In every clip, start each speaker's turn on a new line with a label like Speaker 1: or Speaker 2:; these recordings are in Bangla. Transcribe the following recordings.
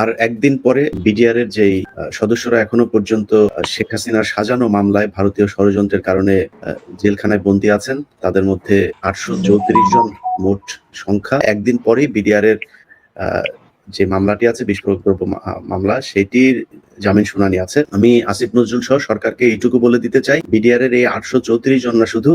Speaker 1: আর একদিন পরে বিডিআর এর যেই সদস্যরা এখনও পর্যন্ত শেখ হাসিনার সাজানো মামলায় ভারতীয় ষড়যন্ত্রের কারণে জেলখানায় বন্দী আছেন, তাদের মধ্যে আটশো চৌত্রিশ জন মোট সংখ্যা। একদিন পরেই বিডিআর এর যে মামলাটি আছে, বিস্ফোরক দ্রব্য মামলা, সেটির জামিন শুনানি আছে। আমি আসিফ নজরুল সহ সরকারকে এইটুকু বলে দিতে চাই বিডিআর এর এই আটশো চৌত্রিশ জন না শুধু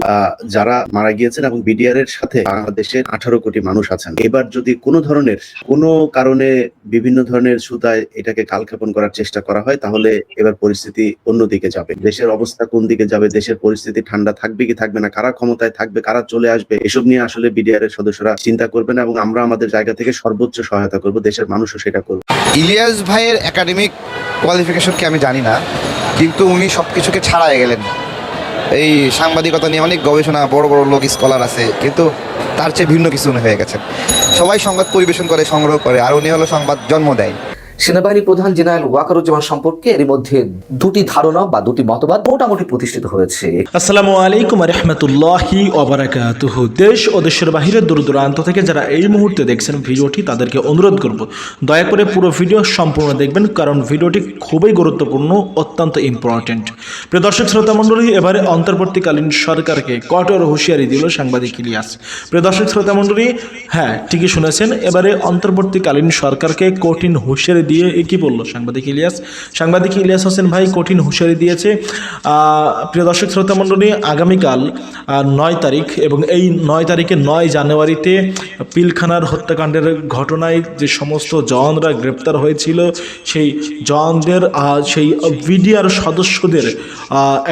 Speaker 1: যারা মারা গিয়েছেন এবং বিডিআর এর সাথে বাংলাদেশের আঠারো কোটি মানুষ আছেন। এবার যদি কোনো ধরনের, কোনো কারণে বিভিন্ন ধরনের সুতায় এটাকে কালক্ষেপণ করার চেষ্টা করা হয়, তাহলে এবার পরিস্থিতি অন্যদিকে যাবে। দেশের অবস্থা কোন দিকে যাবে, দেশের পরিস্থিতি ঠান্ডা থাকবে কি থাকবে না, কারা ক্ষমতায় থাকবে, কারা চলে আসবে, এসব নিয়ে আসলে বিডিআর এর সদস্যরা চিন্তা করবেন এবং আমরা আমাদের জায়গা থেকে সর্বোচ্চ সহায়তা করব, দেশের মানুষও সেটা করবে।
Speaker 2: ইলিয়াস ভাইয়ের একাডেমিক কোয়ালিফিকেশনকে আমি জানি না, কিন্তু উনি সব কিছুকে ছাড়াই গেলেন। এই সাংবাদিকতা নিয়ে অনেক গবেষণা, বড় বড় লোক স্কলার আছে, কিন্তু তার চেয়ে ভিন্ন কিছু উনি হয়ে গেছে সবাই সংবাদ পরিবেশন করে, সংগ্রহ করে, আর উনি হলো সংবাদ জন্ম দেয়।
Speaker 3: সেনাবাহিনী প্রধান জেনারেল ওয়াকারুজ্জামান সম্পর্কে এর মধ্যে দুটি ধারণা বা দুটি মতবাদ মোটামুটি প্রতিষ্ঠিত হয়েছে।
Speaker 4: আসসালামু আলাইকুম রহমতুল্লাহি অবরাকাতুহ দেশ ও দেশের বাহিরে দূর দূরান্ত থেকে যারা এই মুহূর্তে দেখছেন ভিডিওটি, তাদেরকে অনুরোধ করব, দয়া করে পুরো ভিডিও সম্পূর্ণ দেখবেন, কারণ ভিডিওটি খুবই গুরুত্বপূর্ণ, অত্যন্ত ইম্পর্টেন্ট প্রিয় দর্শক, শ্রোতা মণ্ডলী, এবারে অন্তর্বর্তীকালীন সরকারকে কঠোর হুঁশিয়ারি দিল সাংবাদিক ইলিয়াস। প্রিয় দর্শক, শ্রোতা মণ্ডলী হ্যাঁ ঠিকই শুনেছেন, এবারে অন্তর্বর্তীকালীন সরকারকে কঠিন হুঁশিয়ারি দিয়ে কি বলল? সাংবাদিক ইলিয়াস। সাংবাদিক ইলিয়াস হোসেন ভাই কঠিন হুঁশিয়ারি দিয়েছে। প্রিয় দর্শক, শ্রোতা মণ্ডলী, আগামীকাল নয় তারিখ এবং এই নয় তারিখে নয় জানুয়ারিতে পিলখানার হত্যাকাণ্ডের ঘটনায় যে সমস্ত জওয়ানরা গ্রেপ্তার হয়েছিল, সেই জওয়ানদের সেই বিডিআর সদস্যদের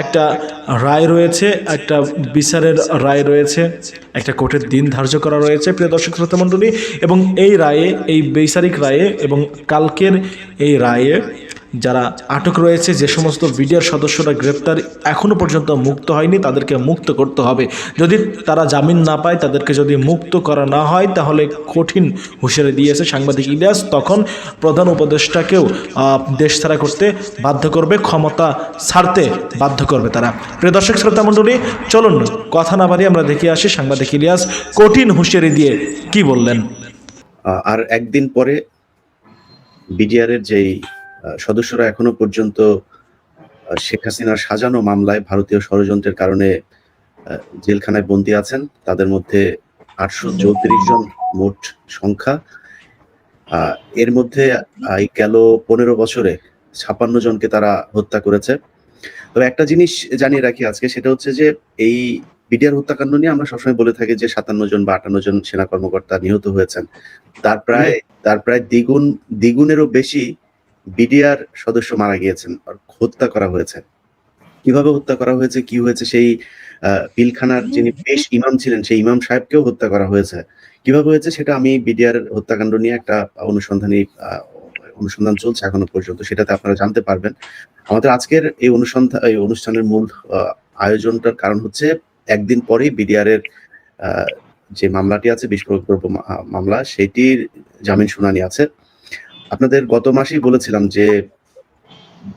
Speaker 4: একটা রায় রয়েছে, একটা বিচারের রায় রয়েছে, একটা কোর্টের দিন ধার্য করা রয়েছে, প্রিয় দর্শক শ্রোতা মণ্ডলী এবং এই রায়ে, এই বৈচারিক রায়ে এবং কালকের এই রায়ে যারা আটক রয়েছে, যে সমস্ত বিডিআর সদস্যরা গ্রেপ্তার এখনও পর্যন্ত মুক্ত হয়নি, তাদেরকে মুক্ত করতে হবে। যদি তারা জামিন না পায়, তাদেরকে যদি মুক্ত করা না হয়, তাহলে কঠিন হুঁশিয়ারি দিয়েছে সাংবাদিক ইলিয়াস। তখন প্রধান উপদেষ্টাকেও দেশ ছাড়া করতে বাধ্য করবে, ক্ষমতা ছাড়তে বাধ্য করবে তারা। প্রিয় দর্শক, শ্রোতা মণ্ডলী, চলুন কথা না বাড়িয়ে আমরা দেখে আসি সাংবাদিক ইলিয়াস, কঠিন হুঁশিয়ারি দিয়ে কি বললেন?
Speaker 1: আর একদিন পরে বিডিআর এর যেই সদস্যরা এখনও পর্যন্ত শেখ হাসিনার সাজানো মামলায় ভারতীয় ষড়যন্ত্রের কারণে জেলখানায় বন্দী আছেন। তাদের মধ্যে আটশো চৌত্রিশ জন মোট সংখ্যা। এর মধ্যে গেল পনেরো বছরে ছাপান্ন জনকে তারা হত্যা করেছে। তবে একটা জিনিস জানিয়ে রাখি আজকে, সেটা হচ্ছে যে এই বিডিআর হত্যাকাণ্ড নিয়ে আমরা সবসময় বলে থাকি যে সাতান্ন জন বা আটান্ন জন সেনা কর্মকর্তা নিহত হয়েছেন। তার প্রায় তার প্রায় দ্বিগুণ, দ্বিগুণেরও বেশি বিডিআর সদস্য মারা গিয়েছেন হত্যা করা হয়েছে। কীভাবে হত্যা করা হয়েছে কি হয়েছে সেই পিলখানার যিনি বেশ ইমাম ছিলেন সেই ইমাম সাহেবকেও হত্যা করা হয়েছে। কীভাবে হয়েছে সেটা আমি বিডিআর হত্যাকাণ্ড নিয়ে একটা অনুসন্ধানী অনুসন্ধান চলছে এখনও পর্যন্ত সেটাতে আপনারা জানতে পারবেন। আমাদের আজকের এই অনুসন্ধান এই অনুষ্ঠানের মূল আয়োজনটার কারণ হচ্ছে একদিন পরেই বিডিআর এর আহ, যে মামলাটি আছে বিস্ফোরক দ্রব্য মামলা সেটির জামিন শুনানি আছে। আপনাদের গত মাসেই বলেছিলাম যে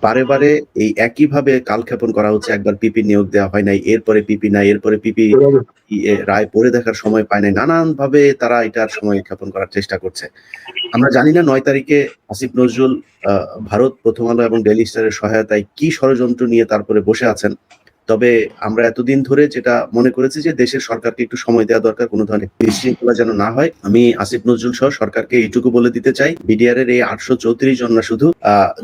Speaker 1: বারে বারে এই একইভাবে কালক্ষেপণ করা হচ্ছে, একবার পিপি নিয়োগ দেওয়া হয় নাই, এরপরে পিপি নাই, এরপরে পিপি রায় পড়ে দেখার সময় পায় নাই। নানান ভাবে তারা এটার সময় ক্ষেপণ করার চেষ্টা করছে। আমরা জানি না নয় তারিখে আসিফ নজরুল ভারত প্রথম আলো এবং ডেলি স্টারের সহায়তায় কি ষড়যন্ত্র নিয়ে তারপরে বসে আছেন। তবে আমরা এতদিন ধরে যেটা মনে করেছি যে দেশের সরকারকে একটু সময় দেওয়া দরকার, কোনো ধরনের বিশৃঙ্খলা যেন না হয়। আমি আসিফ নজরুল সহ সরকারকে এইটুকু বলে দিতে চাই বিডিআর এর এই আটশো চৌত্রিশ জন না শুধু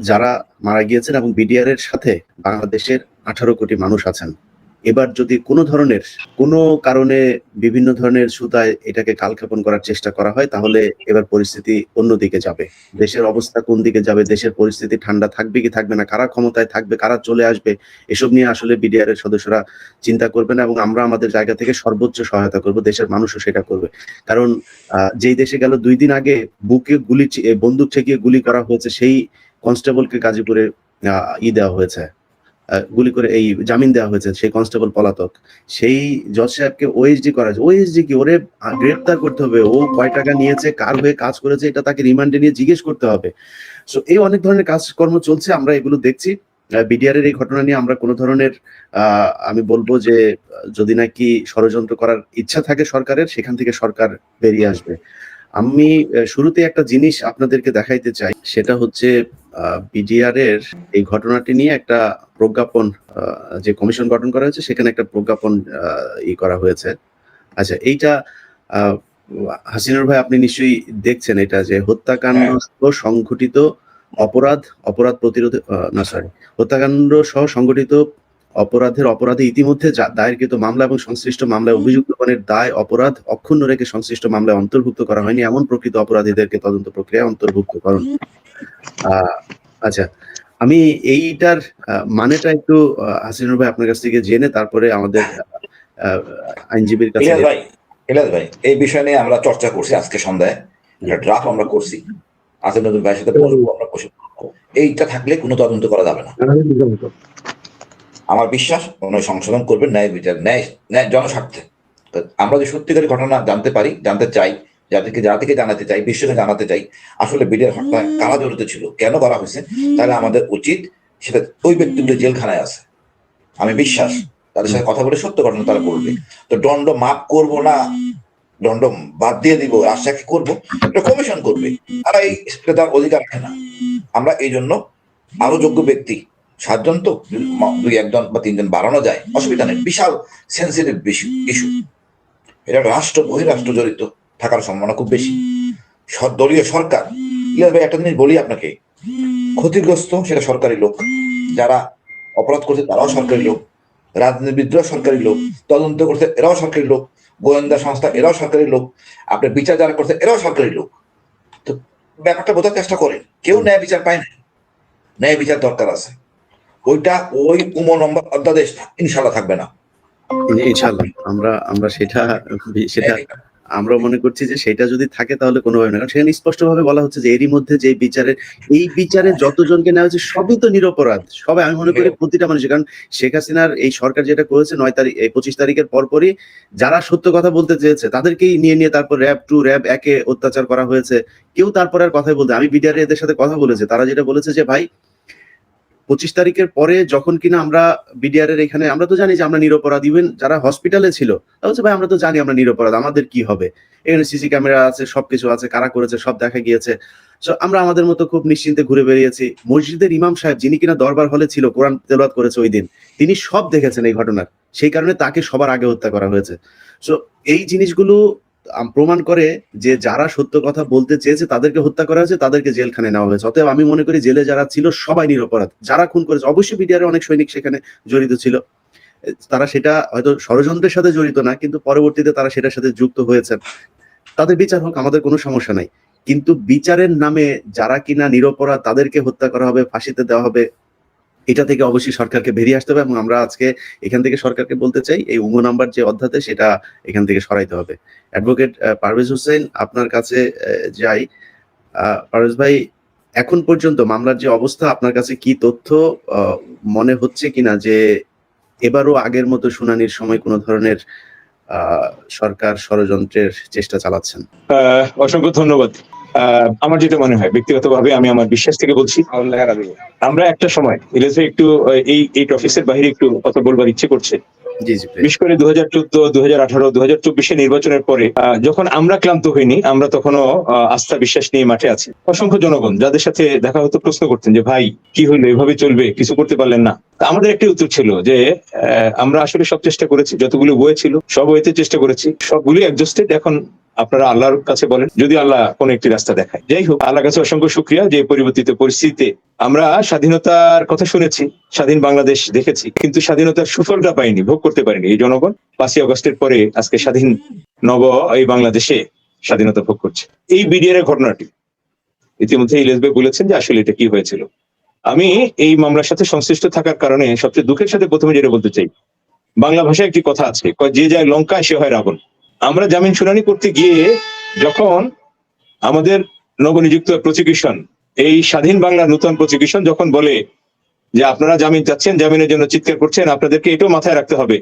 Speaker 1: যারা মারা গিয়েছেন এবং বিডিআর এর সাথে বাংলাদেশের আঠারো কোটি মানুষ আছেন। এবার যদি কোনো ধরনের, কোনো কারণে বিভিন্ন ধরনের সুতায় এটাকে কালক্ষেপণ করার চেষ্টা করা হয়, তাহলে এবার পরিস্থিতি অন্যদিকে যাবে। দেশের অবস্থা কোন দিকে যাবে, দেশের পরিস্থিতি ঠান্ডা থাকবে কি থাকবে না, কারা ক্ষমতায় থাকবে, কারা চলে আসবে, এসব নিয়ে আসলে বিডিআর এর সদস্যরা চিন্তা করবে না এবং আমরা আমাদের জায়গা থেকে সর্বোচ্চ সহায়তা করব, দেশের মানুষও সেটা করবে। কারণ যেই দেশে গেল দুই দিন আগে বুকে গুলি বন্দুক ঠেকিয়ে গুলি করা হয়েছে, সেই কনস্টেবলকে গাজীপুরে ই দেওয়া হয়েছে। গুলি করে এই জামিন দেওয়া হয়েছে সেই কনস্টেবল পলাতক। সেই জজ সাহেবকে ওএসডি করা হয়েছে। ওএসডি কি? ওরে গ্রেপ্তার করতে হবে। ও কয় টাকা নিয়েছে, কার হয়ে কাজ করেছে, এটা তাকে রিমান্ডে নিয়ে জিজ্ঞেস করতে হবে। সো এই অনেক ধরনের কাজকর্ম চলছে, আমরা এগুলো দেখছি। বিডিআর এর এই ঘটনা নিয়ে আমরা কোনো ধরনের আমি বলব যে, যদি নাকি ষড়যন্ত্র করার ইচ্ছা থাকে সরকারের, সেখান থেকে সরকার বেরিয়ে আসবে। আমি শুরুতে একটা জিনিস আপনাদেরকে দেখাইতে চাই। সেটা হচ্ছে বিডিআর এর এই ঘটনাটি নিয়ে একটা প্রজ্ঞাপন যে কমিশন গঠন করা হয়েছে সেখানে একটা প্রজ্ঞাপন ই করা হয়েছে। আচ্ছা এইটা আহ, হাসিনুর ভাই আপনি নিশ্চয়ই দেখছেন এটা যে হত্যাকাণ্ড সংঘটিত অপরাধ অপরাধ প্রতিরোধ না সরি হত্যাকাণ্ড সহ সংঘটিত অপরাধের অপরাধে ইতিমধ্যে দায়েরকৃত মামলা এবং সংশ্লিষ্ট মামলায় অভিযুক্তগণের দায় অপরাধ অক্ষুণ্ণ রেখে সংশ্লিষ্ট মামলায় অন্তর্ভুক্ত করা হয়নি। এমন প্রকৃত অপরাধীদেরকে তদন্ত প্রক্রিয়ায় অন্তর্ভুক্ত করুন আচ্ছা আমি এইটার মানেটা একটু হাসিনুর ভাই আপনার কাছ থেকে জেনে তারপরে আমাদের আইনজীবীর কাছে
Speaker 5: ভাই ইলিয়াস ভাই এই বিষয় নিয়ে আমরা চর্চা করছি আজকে সন্ধ্যায়। একটা ড্রাফট আমরা করছি। আসিফ নজরুল ভাইয়ের সাথে বসবো আমরা বসে এইটা থাকলে কোনো তদন্ত করা যাবে না। আমার বিশ্বাস কোনো সংশোধন করবেন ন্যায় বিচার ন্যায় ন্যায় জনস্বার্থে। তো আমরা যে সত্যিকারের ঘটনা জানতে পারি জানতে চাই যাদেরকে যাদেরকে জানাতে চাই বিশ্বকে জানাতে চাই আসলে বিডের হত্যায় কারা জড়িত ছিল কেন করা হয়েছে তাহলে আমাদের উচিত সেটা ওই ব্যক্তিগুলো জেলখানায় আছে। আমি বিশ্বাস তাদের সাথে কথা বলে সত্য ঘটনা তারা বলবে। তো দণ্ড মাপ করব না? দণ্ড বাদ দিয়ে দিব আশাকে করব? এটা কমিশন করবে। তারা এই তার অধিকার রাখে না। আমরা এই জন্য আরও যোগ্য ব্যক্তি সাতজন তো দুই একজন বা তিনজন বাড়ানো যায়, অসুবিধা নেই। বিশাল সেন্সিটিভ ইস্যু এটা রাষ্ট্র, বহিরাষ্ট্র জড়িত থাকার সম্ভাবনা খুব বেশি। দলীয় সরকার ইলিয়াস ভাই একটা জিনিস বলি আপনাকে। ক্ষতিগ্রস্ত সেটা সরকারি লোক। যারা অপরাধ করছে তারাও সরকারি লোক। রাজনীতিবিদরাও সরকারি লোক। তদন্ত করছে এরাও সরকারি লোক। গোয়েন্দা সংস্থা এরাও সরকারি লোক। আপনি বিচার যারা করছে এরাও সরকারি লোক। তো ব্যাপারটা বোঝার চেষ্টা করেন। কেউ ন্যায় বিচার পায় না। ন্যায় বিচার দরকার আছে। ওইটা ওই উম নম্বর অধ্যাদেশ ইনশাল্লাহ থাকবে না।
Speaker 1: ইনশাল্লাহ আমরা আমরা সেটা সেটা আমরা মনে করছি যে সেটা যদি থাকে তাহলে কোনোভাবে না কারণ সেখানে স্পষ্টভাবে বলা হচ্ছে যে এরই মধ্যে যে বিচারের এই বিচারে যতজনকে নেওয়া হচ্ছে সবই তো নিরপরাধ। সবাই আমি মনে করি প্রতিটা মানুষ কারণ শেখ হাসিনার এই সরকার যেটা করেছে নয় তারিখ এই পঁচিশ তারিখের পরপরই যারা সত্য কথা বলতে চেয়েছে তাদেরকেই নিয়ে নিয়ে তারপর র্যাব টু র্যাব একে অত্যাচার করা হয়েছে। কেউ তারপর আর কথাই বলতে আমি বিডিআর এদের সাথে কথা বলেছে তারা যেটা বলেছে যে ভাই পঁচিশ তারিখের পরে যখন কিনা আমরা বিডিআর এর এখানে, আমরা তো জানি যে আমরা নিরপরাধ ইভেন যারা হসপিটালে ছিল, তারা বলছে, ভাই, আমরা তো জানি আমরা নিরপরাধ, আমাদের কি হবে? এখানে সিসি ক্যামেরা আছে, সবকিছু আছে, কারা করেছে, সব দেখা গিয়েছে। আমরা আমাদের মতো খুব নিশ্চিন্তে ঘুরে বেরিয়েছি। মসজিদের ইমাম সাহেব, যিনি কিনা দরবার হলে ছিল, কোরআন তেলাওয়াত করেছে ওই দিন, তিনি সব দেখেছেন এই ঘটনার। সেই কারণে তাকে সবার আগে হত্যা করা হয়েছে। সো এই জিনিসগুলো প্রমাণ করে যে যারা সত্য কথা বলতে চেয়েছে, তাদেরকে হত্যা করা হয়েছে, তাদেরকে জেলখানে নেওয়া হয়েছে। অতএব আমি মনে করি জেলে যারা ছিল, সবাই নিরপরাধ। যারা খুন করেছে, অবশ্যই বিডিআর অনেক সৈনিক সেখানে জড়িত ছিল। তারা সেটা হয়তো ষড়যন্ত্রের সাথে জড়িত না, কিন্তু পরবর্তীতে তারা সেটার সাথে যুক্ত হয়েছে তাদের বিচার হোক, আমাদের কোনো সমস্যা নাই। কিন্তু বিচারের নামে যারা কিনা নিরপরাধ, তাদেরকে হত্যা করা হবে, ফাঁসিতে দেওয়া হবে। এটা থেকে অবশ্যই সরকারকে বেরিয়ে আসতে হবে এবং আমরা আজকে এখান থেকে সরকারকে বলতে চাই, এই উমো নাম্বার যে অধ্যাতে সেটা এখান থেকে সরাইতে হবে। অ্যাডভোকেট পারভেজ হোসেন, আপনার কাছে যাই। পারভেজ ভাই, এখন পর্যন্ত মামলার যে অবস্থা, আপনার কাছে কি তথ্য মনে হচ্ছে কিনা যে এবারও আগের মতো শুনানির সময় কোনো ধরনের সরকার ষড়যন্ত্রের চেষ্টা চালাচ্ছেন?
Speaker 6: অসংখ্য ধন্যবাদ। আমার যেটা মনে হয় ব্যক্তিগতভাবে আমি আমার বিশ্বাস থেকে বলছি আমরা একটা সময় ভাই একটু এই এই অফিসের বাইরে একটু কথা বলবার ইচ্ছে করছে। বিশেষ করে দু হাজার চোদ্দ দু হাজার আঠারো দু হাজার চব্বিশে নির্বাচনের পরে যখন আমরা ক্লান্ত হইনি আমরা তখনও আস্থা বিশ্বাস নিয়ে মাঠে আছি। অসংখ্য জনগণ যাদের সাথে দেখা হতো প্রশ্ন করতেন যে ভাই কি হইল? এভাবে চলবে? কিছু করতে পারলেন না? আমাদের একটি উত্তর ছিল যে আহ, আমরা আসলে সব চেষ্টা করেছি যতগুলো বই ছিল সব বইতে চেষ্টা করেছি। সবগুলি অ্যাডজাস্টেড এখন আপনারা আল্লাহর কাছে বলেন, যদি আল্লাহ কোন একটি রাস্তা দেখায়। যাই হোক, আল্লাহর কাছে অসংখ্য শুক্রিয়া যে পরিবর্তিত পরিস্থিতিতে আমরা স্বাধীনতার কথা শুনেছি, স্বাধীন বাংলাদেশ দেখেছি, কিন্তু স্বাধীনতার সুফলটা পাইনি, ভোগ করতে পারিনি। এই জনগণ পাঁচই অগস্টের পরে আজকে স্বাধীন নব এই বাংলাদেশে স্বাধীনতা ভোগ করছে। এই বিডিআর এর ঘটনাটি ইতিমধ্যে ইলিয়াস ভাই বলেছেন যে আসলে এটা কি হয়েছিল। আমি এই মামলার সাথে সংশ্লিষ্ট থাকার কারণে সবচেয়ে দুঃখের সাথে প্রথমে যেটা বলতে চাই, বাংলা ভাষায় একটি কথা আছে যে যায় লঙ্কা সে হয় রাবণ। আমরা জামিন শুনানি করতে গিয়ে যখন আমাদের নবনিযুক্ত প্রসিকিউশন এই স্বাধীন বাংলার নতুন প্রসিকিউশন যখন বলে যে আপনারা জামিন চাচ্ছেন, জামিনের জন্য চিৎকার করছেন, আপনাদেরকে এটাও মাথায় রাখতে হবে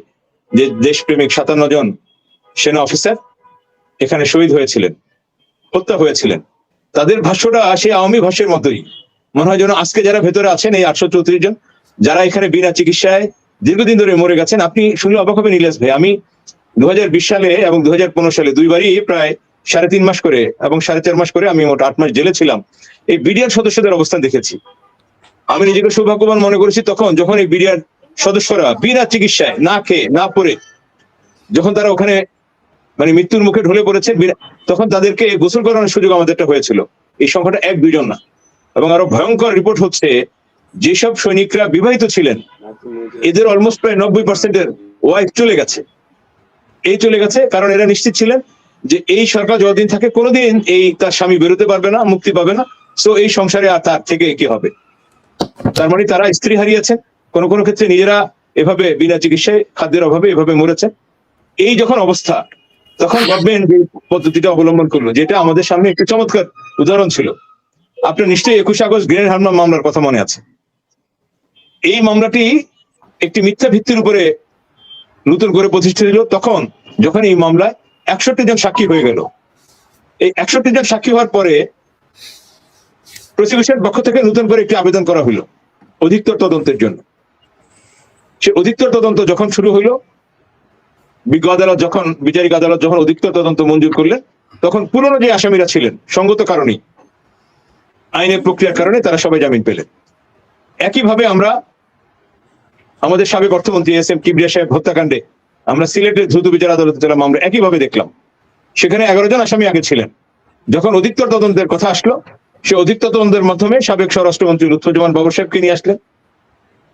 Speaker 6: যে দেশপ্রেমিক সাতান্ন জন সেনা অফিসার এখানে শহীদ হয়েছিলেন, হত্যা হয়েছিলেন। তাদের ভাষ্যটা সে আওয়ামী ভাষ্যের মতোই। মনে হয় যেন আজকে যারা ভেতরে আছেন এই আটশো চৌত্রিশ জন, যারা এখানে বিনা চিকিৎসায় দীর্ঘদিন ধরে মরে গেছেন, আপনি শুনলে অবাক হবে ইলিয়াস ভাই, আমি দু হাজার বিশ সালে এবং দু হাজার পনেরো সালে দুইবারই প্রায় সাড়ে তিন মাস করে এবং সাড়ে চার মাস করে আমি মোট আট মাস জেলে ছিলাম। এই বিডিআর সদস্যদের অবস্থান দেখেছি। আমি নিজেকে সৌভাগ্যবান মনে করেছি তখন যখন এই বিডিআর সদস্যরা বিনা চিকিৎসায় না খেয়ে, না পড়ে, যখন তারা ওখানে মানে মৃত্যুর মুখে ঢলে পড়েছে তখন তাদেরকে গোসল করানোর সুযোগ আমাদেরটা হয়েছিল। এই সংখ্যাটা এক দুইজন না। এবং আরও ভয়ঙ্কর রিপোর্ট হচ্ছে, যেসব সৈনিকরা বিবাহিত ছিলেন, এদের অলমোস্ট প্রায় নব্বই পার্সেন্টের ওয়াইফ চলে গেছে। এই চলে গেছে, কারণ এরা নিশ্চিত ছিলেন যে এই সরকার যতদিন থাকে কোনোদিন এই তার স্বামী বেরোতে পারবে না, মুক্তি পাবে না। সো এই সংসারে আর তার থেকে কি হবে? তার মানে তারা স্ত্রী হারিয়েছেন কোনো কোনো ক্ষেত্রে নিজেরা এভাবে বিনা চিকিৎসায় খাদ্যের অভাবে এভাবে মরেছে। এই যখন অবস্থা, তখন গভর্নমেন্ট যে পদ্ধতিটা অবলম্বন করল, যেটা আমাদের সামনে একটি চমৎকার উদাহরণ ছিল। আপনার নিশ্চয়ই একুশে আগস্ট গ্রেনেড হামলা মামলার কথা মনে আছে। এই মামলাটি একটি মিথ্যা ভিত্তির উপরে নতুন করে প্রতিষ্ঠিত হলো, তখন যখন এই মামলায় একষট্টি জন সাক্ষী হয়ে গেল। এই একষট্টি জন সাক্ষী হওয়ার পরে প্রসিকিউশন পক্ষ থেকে নতুন করে একটি আবেদন করা হলো অধিকতর তদন্তের জন্য। সে অধিকতর তদন্ত যখন শুরু হইল বিজ্ঞ আদালত যখন, বিচারিক আদালত যখন অধিকতর তদন্ত মঞ্জুর করলেন, তখন পুরনো যে আসামিরা ছিলেন, সঙ্গত কারণেই, আইনের প্রক্রিয়ার কারণে তারা সবাই জামিন পেলেন। একইভাবে আমরা আমাদের সাবেক অর্থমন্ত্রী এস এম কিবরিয়া সাহেব হত্যাকাণ্ডে আমরা সিলেটের দ্রুত বিচার আদালতে চলাম আমরা একইভাবে দেখলাম। সেখানে এগারো জন আসামি আগে ছিলেন। যখন অধিকতর তদন্তের কথা আসলো সে অধিকতর তদন্তের মাধ্যমে সাবেক স্বরাষ্ট্রমন্ত্রী লুৎফুজ্জামান বাবর সাহেবকে নিয়ে আসলেন,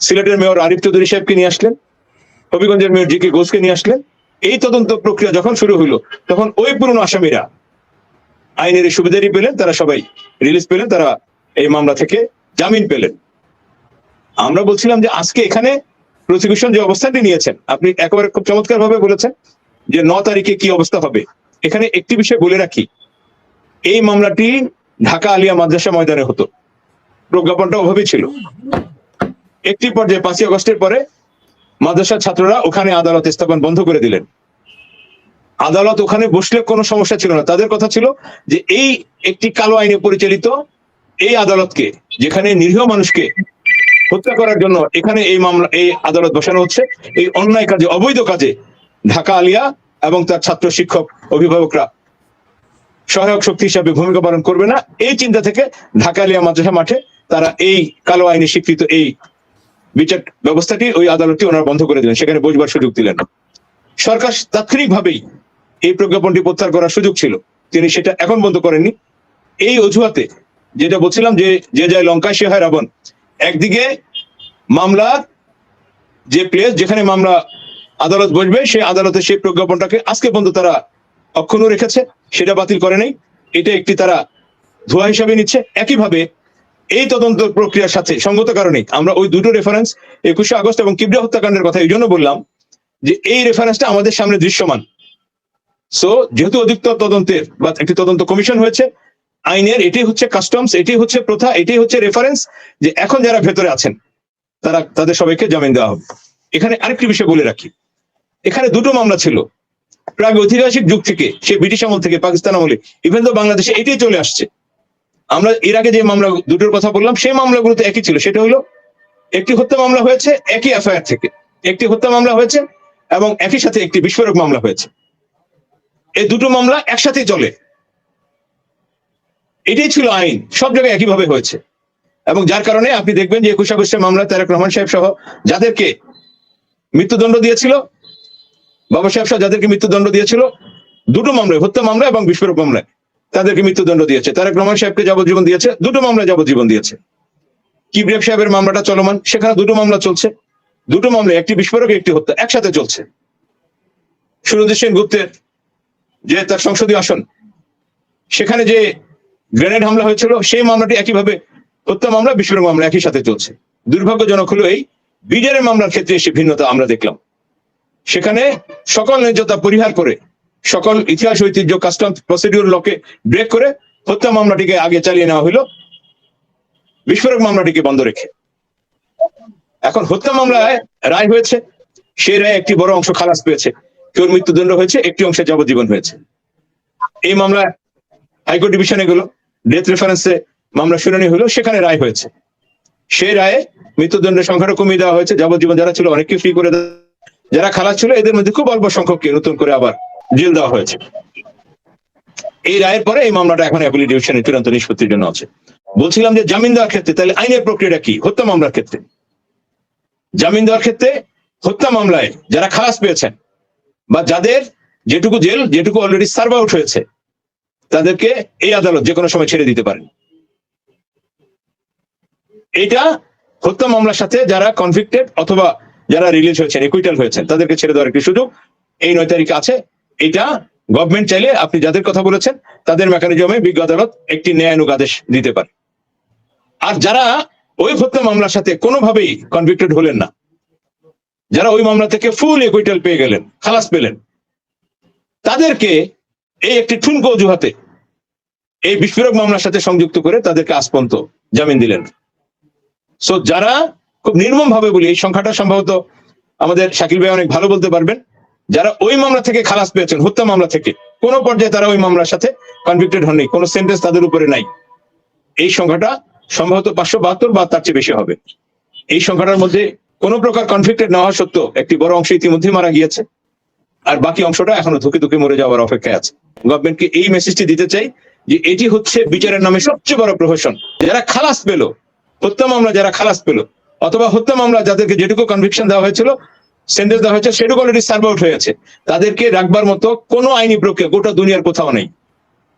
Speaker 6: সিলেটের মেয়র আরিফ চৌধুরী সাহেবকে নিয়ে আসলেন, হবিগঞ্জের মেয়র জি কে ঘোষকে নিয়ে আসলেন। এই তদন্ত প্রক্রিয়া যখন শুরু হলো তখন ওই পুরনো আসামিরা আইনের সুবিধাটি পেলেন, তারা সবাই রিলিজ পেলেন, তারা এই মামলা থেকে জামিন পেলেন। আমরা বলছিলাম যে আজকে এখানে প্রসিকিউশন যে অবস্থানটি নিয়েছেন, আপনি একেবারে খুব চমৎকার ভাবে বলেছেন যে ন তারিখে কি অবস্থা হবে। এখানে একটি বিষয় বলে রাখি, এই মামলাটি ঢাকা আলিয়া মাদ্রাসা ময়দানে হতো। প্রজ্ঞাপনটা ওভাবেই ছিল। একটি পর্যায়ে পাঁচই আগস্টের পরে মাদ্রাসার ছাত্ররা ওখানে আদালত স্থাপন বন্ধ করে দিলেন। আদালত ওখানে বসলে কোনো সমস্যা ছিল না। তাদের কথা ছিল যে এই একটি কালো আইনে পরিচালিত এই আদালতকে, যেখানে নিরীহ মানুষকে হত্যা করার জন্য এখানে এই মামলা, এই আদালত বসানো হচ্ছে। এই অন্যায় কাজে, অবৈধ কাজে ঢাকা আলিয়া এবং তার ছাত্র শিক্ষক অভিভাবকরা সহায়ক শক্তি হিসাবে ভূমিকা পালন করবে না। এই চিন্তা থেকে ঢাকা আলিয়া মাদ্রাসা মাঠে তারা এই কালো আইনে স্বীকৃত এই বিচার ব্যবস্থাটি ওই আদালতটি ওনারা বন্ধ করে দিলেন। সেখানে বসবার সুযোগ দিলেন না। সরকার তাৎক্ষণিকভাবেই এই প্রজ্ঞাপনটি প্রত্যাহার করার সুযোগ ছিল। তিনি সেটা এখন বন্ধ করেননি। এই অজুহাতে যেটা বলছিলাম যে যে যায় লঙ্কায় সে হয় রাবণ একদিকে মামলা যে প্লেস যেখানে মামলা আদালত বসবে, সেই আদালতে সেই প্রজ্ঞাপনটাকে আজকে পর্যন্ত তারা অক্ষুণ্ণ রেখেছে, সেটা বাতিল করে নাই। এটা একটি তারা ধোয়া হিসাবে নিচ্ছে। একইভাবে এই তদন্ত প্রক্রিয়ার সাথে সঙ্গত কারণে আমরা ওই দুটো রেফারেন্স একুশে আগস্ট এবং কিবরিয়া হত্যাকাণ্ডের কথা এই জন্য বললাম যে এই রেফারেন্সটা আমাদের সামনে দৃশ্যমান। সো যেহেতু অধিকতর তদন্তের বা একটি তদন্ত কমিশন হয়েছে আইনের এটি হচ্ছে কাস্টমস এটি হচ্ছে প্রথা এটি হচ্ছে রেফারেন্স যে এখন যারা ভেতরে আছেন, তারা, তাদের সবাইকে জামিন দেওয়া হবে এখানে আরেকটি বিষয় বলে রাখি। এখানে দুটো মামলা ছিল। প্রাগ ঐতিহাসিক যুগ থেকে, সে ব্রিটিশ আমল থেকে, পাকিস্তান আমলে ইভেন তো বাংলাদেশে এটাই চলে আসছে। আমরা এর আগে যে মামলা, দুটোর কথা বললাম, সেই মামলাগুলোতে একই ছিল। সেটা হলো, একটি হত্যা মামলা হয়েছে একই এফআইআর থেকে। একটি হত্যা মামলা হয়েছে এবং একই সাথে একটি বিস্ফোরক মামলা হয়েছে। এই দুটো মামলা একসাথেই চলে। এটাই ছিল আইন, সব জায়গায় একইভাবে হয়েছে। এবং যার কারণে আপনি দেখবেন যে একুশ আগস্টের মামলায় তারেক রহমান সাহেব সহ যাদেরকে মৃত্যুদণ্ড দিয়েছিল, বাবা সাহেব সহ যাদেরকে মৃত্যুদণ্ড দিয়েছিল, দুটো মামলায়, হত্যা মামলা এবং বিস্ফোরক মামলায় তাদেরকে মৃত্যুদণ্ড দিয়েছে। তারেক রহমান সাহেবকে যাবজ্জীবন দিয়েছে, দুটো মামলায় যাবজ্জীবন দিয়েছে। কিবরিয়াব সাহেবের মামলাটা চলমান, সেখানে দুটো মামলা চলছে। দুটো মামলায়, একটি বিস্ফোরক, একটি হত্যা, একসাথে চলছে। সুরজিৎ সেন গুপ্তের যে তার সংসদীয় আসন, সেখানে যে গ্রেনেড হামলা হয়েছিল, সেই মামলাটি একইভাবে হত্যা মামলা, বিস্ফোরক মামলা একই সাথে চলছে। দুর্ভাগ্যজনক হলো এই বিজারের মামলার ক্ষেত্রে এসে ভিন্নতা আমরা দেখলাম। সেখানে সকল ন্যায্যতা পরিহার করে, সকল ইতিহাস, ঐতিহ্য কাস্টম প্রসিডিউর লকে ব্রেক করে হত্যা মামলাটিকে আগে চালিয়ে নেওয়া হলো। বিস্ফোরক মামলাটিকে বন্ধ রেখে। এখন হত্যা মামলায় রায় হয়েছে, সেই রায় একটি বড় অংশ খালাস পেয়েছে। কেউ মৃত্যুদণ্ড হয়েছে, একটি অংশে যাবজ্জীবন হয়েছে। এই মামলায় হাইকোর্ট ডিভিশনে গেল। ডেথ রেফারেন্সে মামলা শুনানি হলো, সেখানে রায় হয়েছে। সেই রায়ে মৃত্যুদণ্ডের সংখ্যাটা কমিয়ে দেওয়া হয়েছে। যাবজ্জীবন যারা ছিল অনেককে ফ্রি করে যারা খালাস ছিল, এদের মধ্যে খুব অল্প সংখ্যককে নতুন করে আবার জেল দেওয়া হয়েছে। এই রায়ের পরে এই মামলাটা এখন অ্যাপিলি ডিভিশনে চূড়ান্ত নিষ্পত্তির জন্য আছে। বলছিলাম যে জামিন দেওয়ার ক্ষেত্রে, তাহলে আইনের প্রক্রিয়াটা কি? হত্যা মামলার ক্ষেত্রে। জামিন দেওয়ার ক্ষেত্রে হত্যা মামলায় যারা খালাস পেয়েছেন বা যাদের যেটুকু জেল যেটুকু অলরেডি সার্ভ আউট হয়েছে তাদেরকে এই আদালত যে কোনো সময় ছেড়ে দিতে পারেন। এটা হত্যা মামলার সাথে যারা কনভিক্টেড অথবা যারা রিলিজ হয়েছেন একুইটাল হয়েছেন, তাদেরকে ছেড়ে দেওয়ার একটি সুযোগ এই নয় তারিখে আছে। এটা গভর্নমেন্ট চাইলে আপনি যাদের কথা বলেছেন, তাদের মেকানিজমে বিজ্ঞ আদালত একটি ন্যায়ানুগ আদেশ দিতে পারে। আর যারা ওই হত্যা মামলার সাথে কোনোভাবেই কনভিক্টেড হলেন না, যারা ওই মামলা থেকে ফুল একুইটাল পেয়ে গেলেন, খালাস পেলেন, তাদেরকে এই একটি ঠুনকো অজুহাতে এই বিস্ফোরক মামলার সাথে সংযুক্ত করে তাদেরকে আস্পন্ত জামিন দিলেন। সো যারা খুব নির্মম ভাবে বলি, এই সংখ্যাটা সম্ভবত আমাদের শাকিল ভাই অনেক ভালো বলতে পারবেন। যারা ওই মামলা থেকে খালাস পেয়েছেন, হত্যা মামলা থেকে, কোন পর্যায়ে তারা ওই মামলার সাথে কনভিক্টেড হননি, কোন সেন্টেন্স তাদের উপরে নাই। এই সংখ্যাটা সম্ভবত পাঁচশো বাহাত্তর বা তার চেয়ে বেশি হবে। এই সংখ্যাটার মধ্যে কোন প্রকার কনফ্লিক্টেড না হওয়া সত্ত্বেও একটি বড় অংশ ইতিমধ্যে মারা গিয়েছে। আর বাকি অংশটা এখনও ধুকে ধুকে মরে যাওয়ার অপেক্ষায় আছে। গভর্নমেন্টকে এই মেসেজটি দিতে চাই যে এটি হচ্ছে বিচারের নামে সবচেয়ে বড় প্রহসন যারা খালাস পেল, হত্যা মামলা যারা খালাস পেল, অথবা হত্যা মামলা যাদেরকে যেটুকু কনভিকশন দেওয়া হয়েছিল সেন্টেন্স দেওয়া হয়েছে, সেটুকু অলরেডি সার্ভ আউট হয়েছে তাদেরকে রাখবার মতো কোনো আইনি প্রক্রিয়া গোটা দুনিয়ার কোথাও নেই।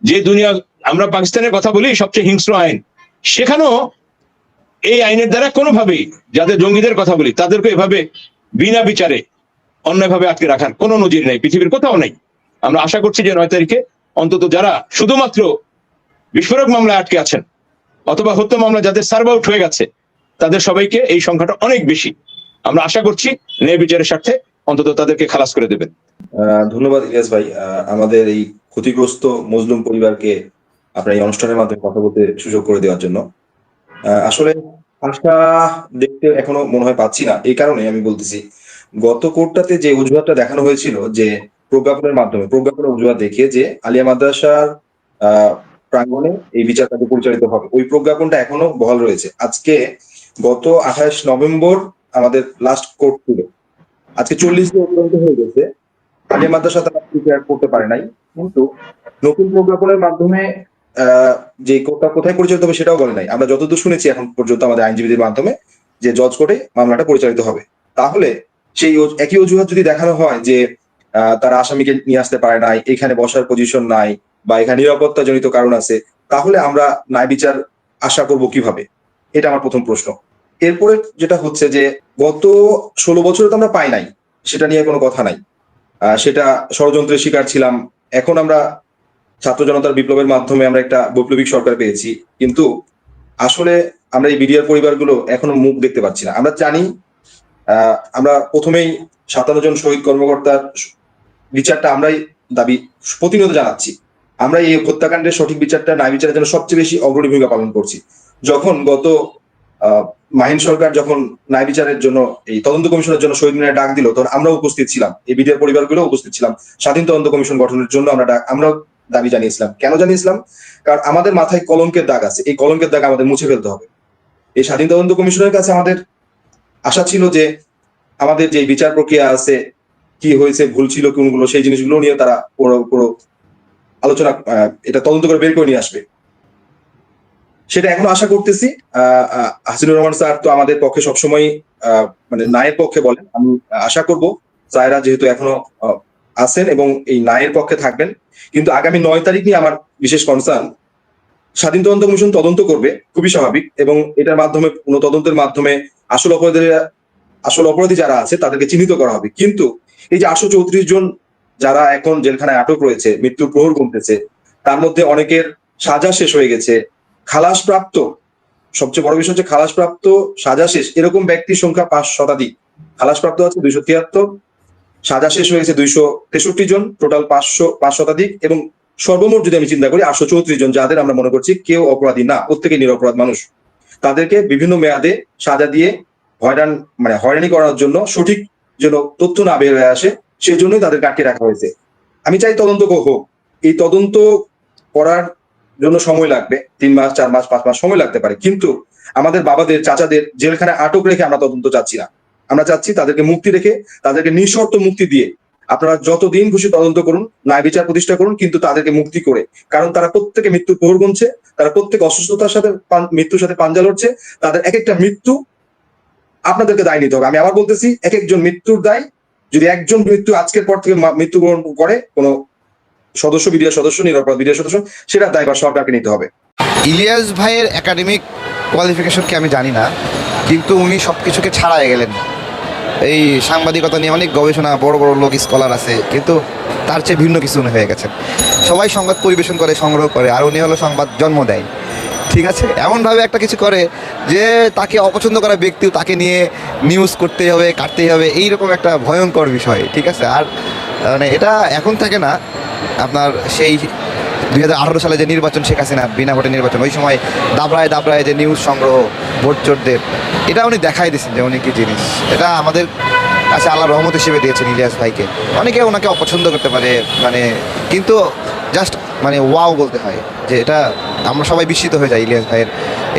Speaker 6: যে দুনিয়া, আমরা পাকিস্তানের কথা বলি, সবচেয়ে হিংস্র আইন। সেখানেও এই আইনের দ্বারা কোনোভাবেই, যাদের জঙ্গিদের কথা বলি, তাদেরকে এভাবে বিনা বিচারে অন্যায়ভাবে আটকে রাখার কোনো নজির নেই, পৃথিবীর কোথাও নেই। আমরা আশা করছি যে নয় তারিখে অন্তত যারা শুধুমাত্র বিস্ফোরক মামলায় আটকে আছেন অথবা হত্যা মামলা যাদের সার্ভ আউট হয়ে গেছে, তাদের সবাইকে এই সংখ্যাটা অনেক বেশি। আমরা আশা করছি ন্যায় বিচারের স্বার্থে অন্তত তাদেরকে খালাস করে দেবেন।
Speaker 7: ধন্যবাদ ইলিয়াস ভাই। আমাদের এই ক্ষতিগ্রস্ত মজলুম পরিবারকে আপনার এই অনুষ্ঠানের মাধ্যমে কথা বলতে সুযোগ করে দেওয়ার জন্য। আসলে আশা দেখতে এখনও মনে হয় পাচ্ছি না। এই কারণে আমি বলতেছি গত কোর্টটাতে যে অজুহাতটা দেখানো হয়েছিল যে প্রজ্ঞাপনের মাধ্যমে, প্রজ্ঞাপনের অজুহাত দেখিয়ে যে আলিয়া মাদ্রাসার প্রাঙ্গণে এই বিচার কার্য পরিচালিত হবে। ওই প্রজ্ঞাপনটা এখনও বহাল রয়েছে। আজকে গত আঠাশ নভেম্বর আমাদের লাস্ট কোর্ট ছিল। আজকে চল্লিশ দিন অতিবাহিত হয়ে গেছে। আলিয়া মাদ্রাসা তারা প্রিপেয়ার করতে পারে নাই। কিন্তু নতুন প্রজ্ঞাপনের মাধ্যমে যে কোর্টটা কোথায় পরিচালিত হবে সেটাও বলে নাই। আমরা যতদূর শুনেছি এখন পর্যন্ত আমাদের আইনজীবীদের মাধ্যমে যে জজ কোর্টে মামলাটা পরিচালিত হবে। তাহলে সেই একই অজুহাত যদি দেখানো হয় যে তারা আসামিকে নিয়ে আসতে পারে নাই, এখানে বসার পজিশন নাই, বা এখানে নিরাপত্তা জনিত কারণ আছে, তাহলে আমরা ন্যায় বিচার আশা করব কীভাবে? এটা আমার প্রথম প্রশ্ন। এরপরে যেটা হচ্ছে যে, গত ষোলো বছরে তো আমরা পাই নাই, সেটা নিয়ে কোনো কথা নাই। সেটা ষড়যন্ত্রের শিকার ছিলাম। এখন আমরা ছাত্র জনতার বিপ্লবের মাধ্যমে আমরা একটা বৈপ্লবিক সরকার পেয়েছি। কিন্তু আসলে আমরা এই বিডিআর পরিবারগুলো এখনও মুখ দেখতে পাচ্ছি না। আমরা জানি আমরা প্রথমেই সাতান্ন জন শহীদ কর্মকর্তার বিচারটা আমরাই দাবি, প্রতিনিয়ত জানাচ্ছি। আমরা এই হত্যাকাণ্ডের সঠিক বিচারটা, ন্যায় বিচারের জন্য সবচেয়ে বেশি অগ্রণী ভূমিকা পালন করছি। যখন গত মাহিন সরকার যখন ন্যায় বিচারের জন্য, এই তদন্ত কমিশনের জন্য শহীদ মিনারে ডাক দিল, তখন আমরা উপস্থিত ছিলাম। এই বিডিআর পরিবারগুলো উপস্থিত ছিলাম। স্বাধীন তদন্ত কমিশন গঠনের জন্য আমরা ডাক- আমরা দাবি জানিয়েছিলাম। কেন জানিয়েছিলাম? কারণ আমাদের মাথায় কলঙ্কের দাগ আছে। এই কলঙ্কের দাগ আমাদের মুছে ফেলতে হবে। এই স্বাধীন তদন্ত কমিশনের কাছে আমাদের আশা ছিল যে আমাদের যে বিচার প্রক্রিয়া আছে কি হয়েছে ভুল ছিল কোনগুলো সেই জিনিসগুলো নিয়ে তারা পুরো পুরো আলোচনা এটা তদন্ত করে বের করে নিয়ে আসবে। সেটা এখনও আশা করতেছি। আহ, হাসিনুর রহমান স্যার তো আমাদের পক্ষে সবসময় মানে নায়ের পক্ষে বলেন আমি আশা করব। স্যাররা যেহেতু এখনও আছেন এবং এই নায়ের পক্ষে থাকবেন। কিন্তু আগামী নয় তারিখ নিয়ে আমার বিশেষ কনসার্ন স্বাধীন তদন্ত কমিশন তদন্ত করবে, খুবই স্বাভাবিক, এবং এটার মাধ্যমে পুনঃ তদন্তের মাধ্যমে আসল অপরাধীরা, আসল অপরাধী যারা আছে, তাদেরকে চিহ্নিত করা হবে। কিন্তু এই যে আটশো চৌত্রিশ জন যারা এখন জেলখানায় আটক রয়েছে, মৃত্যুর প্রহর গুনতেছে, তার মধ্যে অনেকের সাজা শেষ হয়ে গেছে। খালাস প্রাপ্ত সবচেয়ে বড় বিষয় হচ্ছে খালাস প্রাপ্ত সাজা শেষ, এরকম ব্যক্তির সংখ্যা পাঁচ শতাধিক। খালাস প্রাপ্ত আছে দুইশো তিয়াত্তর, সাজা শেষ হয়েছে দুইশো তেষট্টি জন, টোটাল পাঁচশো, পাঁচ শতাধিক, এবং সর্বমোট যদি আমি চিন্তা করি, আটশো চৌত্রিশ জন যাদের আমরা মনে করছি কেউ অপরাধী না প্রত্যেকে নিরপরাধ মানুষ। তাদেরকে বিভিন্ন মেয়াদে সাজা দিয়ে হয়রান মানে হয়রানি করার জন্য সঠিক যেন তথ্য না বের হয়ে আসে, সেজন্যই তাদের কাটিয়ে রাখা হয়েছে। আমি চাই তদন্ত হোক। এই তদন্ত করার জন্য সময় লাগবে, তিন মাস, চার মাস, পাঁচ মাস সময় লাগতে পারে। কিন্তু আমাদের বাবাদের, চাচাদের জেলখানায় আটক রেখে আমরা তদন্ত চাচ্ছি না। আমরা চাচ্ছি তাদেরকে মুক্তি রেখে, তাদেরকে নিঃশর্ত মুক্তি দিয়ে আপনারা যতদিন খুশি তদন্ত করুন, ন্যায় বিচার প্রতিষ্ঠা করুন, কিন্তু তাদেরকে মুক্তি করে। কারণ তারা প্রত্যেকে মৃত্যুর প্রহর গুনছে, তারা প্রত্যেক অসুস্থতার সাথে মৃত্যুর সাথে পাঞ্জা লড়ছে, তাদের এক একটা মৃত্যু আপনাদেরকে দায় নিতে হবে। আমি আবার বলতেছি এক একজন মৃত্যুর দায়, যদি একজন মৃত্যু আজকের পর থেকে মৃত্যুবরণ করে, কোনো সদস্য বিডিআর সদস্য, নিরাপরাধ বিডিআর সদস্য সেটা দায়ভার সরকারকে নিতে হবে।
Speaker 2: ইলিয়াস ভাইয়ের একাডেমিক কোয়ালিফিকেশনকে আমি জানি না, কিন্তু উনি সব কিছুকে ছাড়াই গেলেন। এই সাংবাদিকতা নিয়ে অনেক গবেষণা, বড় বড় লোক স্কলার আছে, কিন্তু তার চেয়ে ভিন্ন কিছু হয়ে গেছেন সবাই সংবাদ পরিবেশন করে, সংগ্রহ করে, আর উনি হলো সংবাদ জন্ম দেয়। ঠিক আছে? এমনভাবে একটা কিছু করে যে তাকে অপছন্দ করা ব্যক্তিও তাকে নিয়ে নিউজ করতেই হবে, কাটতেই হবে, এইরকম একটা ভয়ঙ্কর বিষয়, ঠিক আছে? আর মানে এটা এখন থেকে না, আপনার সেই দুই হাজার আঠারো সালে যে নির্বাচন, শেখ হাসিনা বিনা ভোটে নির্বাচন, ওই সময় দাবড়ায় দাবড়ায় যে নিউজ সংগ্রহ, ভোট চোরদের এটা উনি দেখাই দিয়েছেন যে উনি কি জিনিস। এটা আমাদের কাছে আল্লাহ রহমত হিসেবে দিয়েছেন ইলিয়াস ভাইকে। অনেকে ওনাকে অপছন্দ করতে পারে মানে কিন্তু জাস্ট মানে ওয়াও বলতে হয় যে এটা, আমরা সবাই বিস্মিত হয়ে যাই ইলিয়াস ভাইয়ের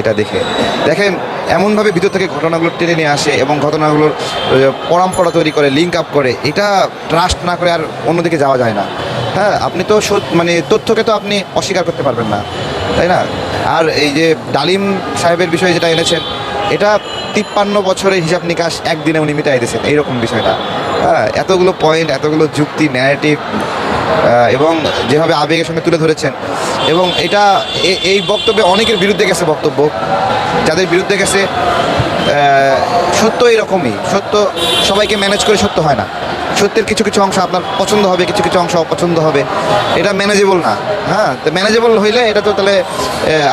Speaker 2: এটা দেখে। দেখেন, এমনভাবে ভিতর থেকে ঘটনাগুলো টেনে নিয়ে আসে এবং ঘটনাগুলোর পরম্পরা তৈরি করে লিঙ্ক আপ করে, এটা ট্রাস্ট না করে আর অন্যদিকে যাওয়া যায় না। হ্যাঁ আপনি তো মানে তথ্যকে তো আপনি অস্বীকার করতে পারবেন না, তাই না? আর এই যে ডালিম সাহেবের বিষয়ে যেটা এনেছেন, এটা তিপ্পান্ন বছরের হিসাব নিকাশ একদিনে উনি মিটাই দিয়েছেন, এইরকম বিষয়টা। হ্যাঁ এতগুলো পয়েন্ট এতগুলো যুক্তি ন্যারেটিভ এবং যেভাবে আবেগের সঙ্গে তুলে ধরেছেন, এবং এটা এই বক্তব্যে অনেকের বিরুদ্ধে গেছে বক্তব্য, যাদের বিরুদ্ধে গেছে সত্য এরকমই সত্য সবাইকে ম্যানেজ করে সত্য হয় না। সত্যের কিছু কিছু অংশ আপনার পছন্দ হবে, কিছু কিছু অংশ অপছন্দ হবে। এটা ম্যানেজেবল না। হ্যাঁ তো ম্যানেজেবল হইলে এটা তো তাহলে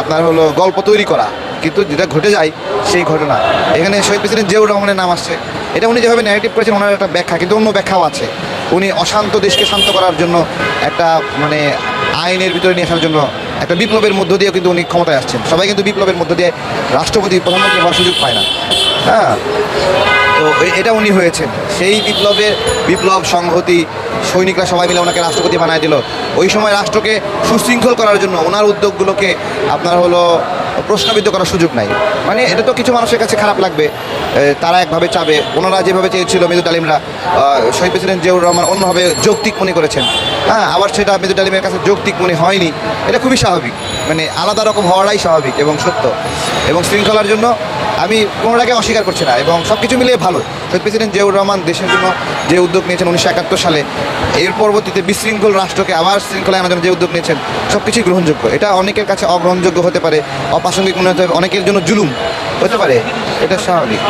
Speaker 2: আপনার হলো গল্প তৈরি করা। কিন্তু যেটা ঘটে যায়, সেই ঘটনা। এখানে শহীদ প্রেসিডেন্ট জিয়াউর রহমানের নাম আসছে। এটা উনি যেভাবে ন্যারেটিভ করেছেন, ওনার একটা ব্যাখ্যা, কিন্তু অন্য ব্যাখ্যাও আছে। উনি অশান্ত দেশকে শান্ত করার জন্য একটা মানে আইনের ভিতরে নিয়ে আসার জন্য একটা বিপ্লবের মধ্য দিয়ে কিন্তু উনি ক্ষমতায় আসছেন। সবাই কিন্তু বিপ্লবের মধ্য দিয়ে রাষ্ট্রপতি, প্রধানমন্ত্রী হওয়ার সুযোগ পায় না। হ্যাঁ। তো এটা উনি হয়েছেন। সেই বিপ্লবের বিপ্লব সংহতি সৈনিকরা সবাই মিলে ওনাকে রাষ্ট্রপতি বানায় দিল। ওই সময় রাষ্ট্রকে সুশৃঙ্খল করার জন্য ওনার উদ্যোগগুলোকে আপনার হলো প্রশ্নবিদ্ধ করার সুযোগ নাই। মানে এটা তো কিছু মানুষের কাছে খারাপ লাগবে। তারা একভাবে চাবে ওনারা যেভাবে চেয়েছিল মেজর তালিমরা আহ, শহীদ প্রেসিডেন্ট জিয়াউর রহমান অন্যভাবে যৌক্তিক মনে করেছেন। হ্যাঁ আবার সেটা মেজর তালিমের কাছে যৌক্তিক মনে হয়নি। এটা খুবই স্বাভাবিক। মানে আলাদা রকম হওয়াটাই স্বাভাবিক এবং সত্য। এবং শৃঙ্খলার জন্য আমি কোনোটাকে অস্বীকার করছি না এবং সব কিছু মিলিয়ে ভালো প্রেসিডেন্ট জিয়াউর রহমান দেশের জন্য যে উদ্যোগ নিয়েছেন উনিশশো একাত্তর সালে, এর পরবর্তীতে বিশৃঙ্খল রাষ্ট্রকে আবার শৃঙ্খলায় আনার জন্য যে উদ্যোগ নিয়েছেন সব কিছুই গ্রহণযোগ্য। এটা অনেকের কাছে অগ্রহণযোগ্য হতে পারে, অপ্রাসঙ্গিক মনে হতে অনেকের জন্য জুলুম হতে পারে, এটা স্বাভাবিক।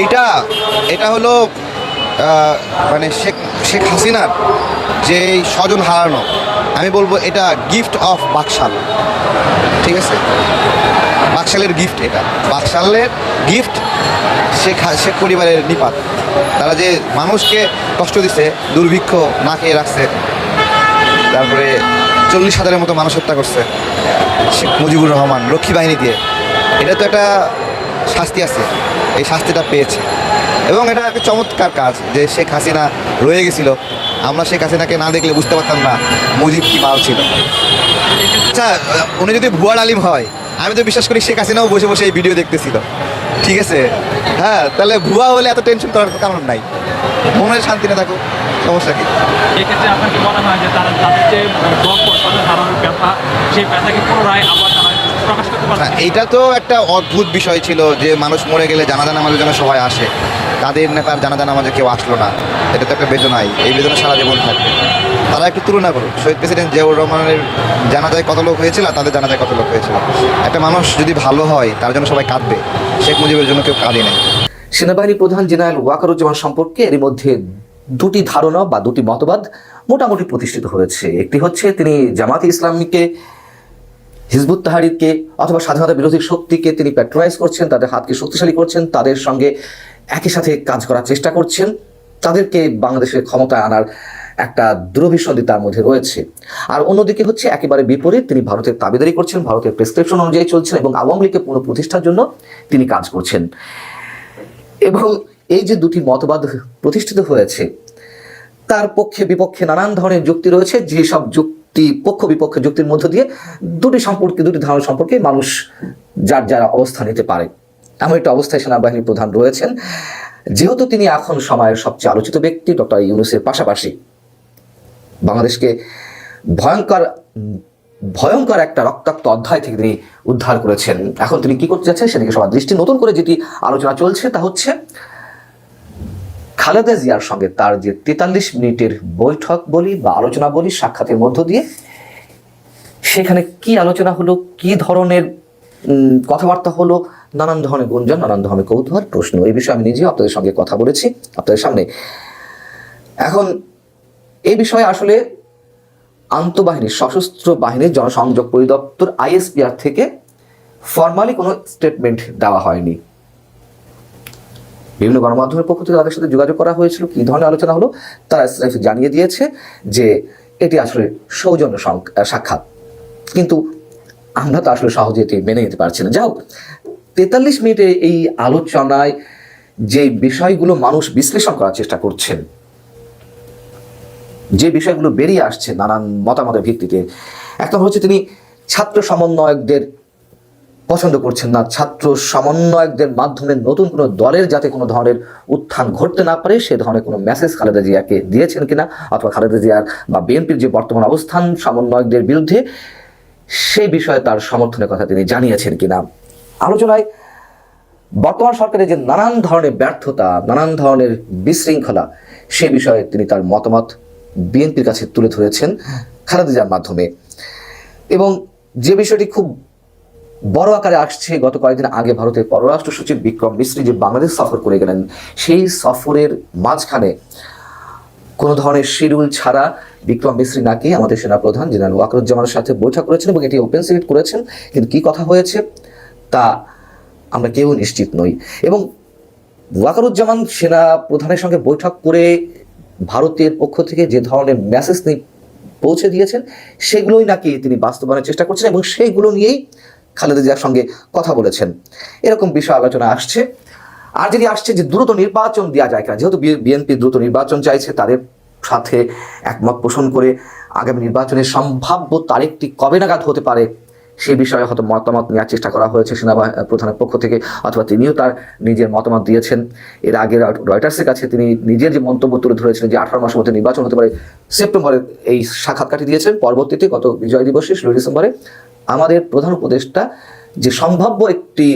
Speaker 2: এইটা, এটা হলো মানে শেখ শেখ হাসিনার যে এই স্বজন হারানো, আমি বলব এটা গিফট অফ বাকশাল। ঠিক আছে? বাকশালের গিফট এটা। বাকশালের গিফট শেখ শেখ পরিবারের নিপাত। তারা যে মানুষকে কষ্ট দিচ্ছে দুর্ভিক্ষ না খেয়ে রাখছে, তারপরে চল্লিশ হাজারের মতো মানুষ হত্যা করছে, শেখ মুজিবুর রহমান, রক্ষী বাহিনী দিয়ে, এটা তো একটা শাস্তি আছে। এই শাস্তিটা পেয়েছে। এবং এটা একটা চমৎকার কাজ যে শেখ হাসিনা রয়ে গেছিল। আমরা শেখ হাসিনাকে না দেখলে বুঝতে পারতাম না মুজিব কি মাল ছিল। আচ্ছা উনি যদি ভুয়া আলিম হয়, আমি তো বিশ্বাস করি শেখ হাসিনাও বসে বসে এই ভিডিও দেখতেছিল। ঠিক আছে? হ্যাঁ তাহলে ভুয়া হলে এত টেনশন করার কারণ নাই। মনের শান্তি না থাকুক সমস্যা কি?
Speaker 8: এক্ষেত্রে আপনার কি মনে হয় যে তারা যে সেই পুনরায় আবার প্রকাশ করতে
Speaker 2: না
Speaker 8: পারছে
Speaker 2: এইটা তো একটা অদ্ভুত বিষয় ছিল যে মানুষ মরে গেলে জানাজা নামাজের জন্য সবাই আসে। তাদের নেতার জানাজা নামাজে কেউ আসলো না। এটা তো একটা বেদনাই। এই বেদনা সারা জীবন থাকবে। তারা একটু তুলনা করুন শহীদ প্রেসিডেন্ট জিয়াউর রহমানের জানাজায় কত লোক হয়েছিল আর তাদের জানাজায় কত লোক হয়েছিল? একটা মানুষ যদি ভালো হয় তার জন্য সবাই কাঁদবে। শেখ মুজিবের জন্য কেউ কাঁদে নাই।
Speaker 3: সেনাবাহিনী প্রধান জেনারেল ওয়াকারুজ্জামান সম্পর্কে এর মধ্যে দুটি ধারণা বা দুটি মতবাদ মোটামুটি প্রতিষ্ঠিত হয়েছে। একটি হচ্ছে তিনি জামাতে ইসলামীকে হিজবুত তাহারিরকে অথবা স্বাধীনতা বিরোধী শক্তিকে তিনি প্যাট্রোনাইজ করছেন, তাদের হাতকে শক্তিশালী করছেন, তাদের সঙ্গে একই সাথে কাজ করার চেষ্টা করছেন, তাদেরকে বাংলাদেশের ক্ষমতায় আনার একটা দূরভিসন্ধি তার মধ্যে রয়েছে। আর অন্যদিকে হচ্ছে একেবারে বিপরীত, তিনি ভারতের দাবিদারি করছেন, ভারতের প্রেসক্রিপশন অনুযায়ী চলছেন এবং আওয়ামী লীগকে পুনঃপ্রতিষ্ঠার জন্য তিনি কাজ করছেন। এবং এই যে দুটি মতবাদ প্রতিষ্ঠিত হয়েছে, তার পক্ষে বিপক্ষে নানান ধরনের যুক্তি রয়েছে, যেসব যুক্তি দুটি পক্ষ বিপক্ষে যুক্তির মধ্য দিয়ে দুটি সম্পর্কে, দুটি ধারণা সম্পর্কে মানুষ যার যার অবস্থা নিতে পারে। এমন একটা অবস্থায় সেনাবাহিনীর প্রধান রয়েছেন। যেহেতু তিনি এখন সময়ের সবচেয়ে আলোচিত ব্যক্তি, ডক্টর ইউনুসের পাশাপাশি বাংলাদেশকে ভয়ঙ্কর ভয়ঙ্কর একটা রক্তাক্ত অধ্যায় থেকে তিনি উদ্ধার করেছেন। এখন তিনি কি করতে যাচ্ছেন সেদিকে সবার দৃষ্টি। নতুন করে যেটি আলোচনা চলছে তা হচ্ছে খালেদা জিয়ার সঙ্গে তার যে তেতাল্লিশ মিনিটের বৈঠক বলি বা আলোচনা বলি, সাক্ষাতের মধ্য দিয়ে, সেখানে কি আলোচনা হলো, কি ধরনের কথাবার্তা হলো, নানান ধরনের গুঞ্জন, নানান ধরনের কৌতূহল, প্রশ্ন এই বিষয়ে আমি নিজেও আপনাদের সঙ্গে কথা বলেছি আপনাদের সামনে। এখন এই বিষয়ে আসলে আন্তঃবাহিনী সশস্ত্র বাহিনীর জনসংযোগ পরিদপ্তর আইএসপিআর থেকে ফর্মালি কোনো স্টেটমেন্ট দেওয়া হয়নি। বিভিন্ন গণমাধ্যমের পক্ষ থেকে তাদের সাথে যোগাযোগ করা হয়েছিল, কি ধরনের আলোচনা হলো, তারা জানিয়ে দিয়েছে যে এটি আসলে সৌজন্য সাক্ষাৎ। কিন্তু আমরা তো আসলে সহজে এটি মেনে নিতে পারছি না। হোক, তেতাল্লিশ মিনিটে এই আলোচনায় যে বিষয়গুলো মানুষ বিশ্লেষণ করার চেষ্টা করছেন, যে বিষয়গুলো বেরিয়ে আসছে নানান মতামতের ভিত্তিতে, এক হচ্ছে তিনি ছাত্র সমন্বয়কদের পছন্দ করছেন না। ছাত্র সমন্বয়কদের মাধ্যমে নতুন কোনো দলের যাতে কোনো ধরনের উত্থান ঘটতে না পারে, সে ধরনের কোনো মেসেজ খালেদা জিয়াকে দিয়েছেন কিনা, অথবা খালেদা জিয়ার বা বিএনপির যে বর্তমান অবস্থান সমন্বয়কদের বিরুদ্ধে সেই বিষয়ে তার সমর্থনের কথা তিনি জানিয়েছেন কিনা। আলোচনায় বর্তমান সরকারের যে নানান ধরনের ব্যর্থতা, নানান ধরনের বিশৃঙ্খলা, সে বিষয়ে তিনি তার মতামত বিএনপির কাছে তুলে ধরেছেন খালেদা জিয়ার মাধ্যমে। এবং যে বিষয়টি খুব বড় আকারে আসছে গত কয়েকদিন আগে ভারতের পররাষ্ট্র সচিব বিক্রম মিশ্রি যে বাংলাদেশ সফর করে গেলেন, সেই সফরের মাঝখানে কোনো ধরনের শিডিউল ছাড়া বিক্রম মিশ্রি নাকি আমাদের সেনাপ্রধান জেনারেল ওয়াকরুজ্জামানের সাথে বৈঠক করেছেন এবং এটি ওপেন সিক্রেট করেছেন। কিন্তু কি কথা হয়েছে তা আমরা কেউ নিশ্চিত নই। এবং ওয়াকারুজ্জামান সেনা প্রধানের সঙ্গে বৈঠক করে ভারতের পক্ষ থেকে যে ধরনের মেসেজ পৌঁছে দিয়েছেন, সেগুলোই নাকি তিনি বাস্তবায়নের চেষ্টা করছেন এবং সেইগুলো নিয়েই খালেদা জিয়ার সঙ্গে কথা বলেছেন। এরকম বিষয় আলোচনা আসছে। আর যদি আসছে যে দ্রুত নির্বাচন দেওয়া যায় কিনা, যেহেতু বিএনপি দ্রুত নির্বাচন চাইছে, তাদের সাথে একমত পোষণ করে আগামী নির্বাচনের সম্ভাব্য তারিখটি কবে নাগাদ হতে পারে সেই বিষয়ে হয়তো মতামত নেওয়ার চেষ্টা করা হয়েছে সেনাবাহিনী প্রধানের পক্ষ থেকে, অথবা তিনিও তার নিজের মতামত দিয়েছেন। এর আগে রয়টার্সের কাছে তিনি নিজের যে মন্তব্য তুলে ধরেছিলেন যে আঠারো মাসের মধ্যে নির্বাচন হতে পারে, সেপ্টেম্বরে এই সাক্ষাৎকারটি দিয়েছেন। পরবর্তীতে গত বিজয় দিবসে ষোলো ডিসেম্বরে, আমাদের প্রধান উপদেষ্টা যে সম্ভাব্য একটি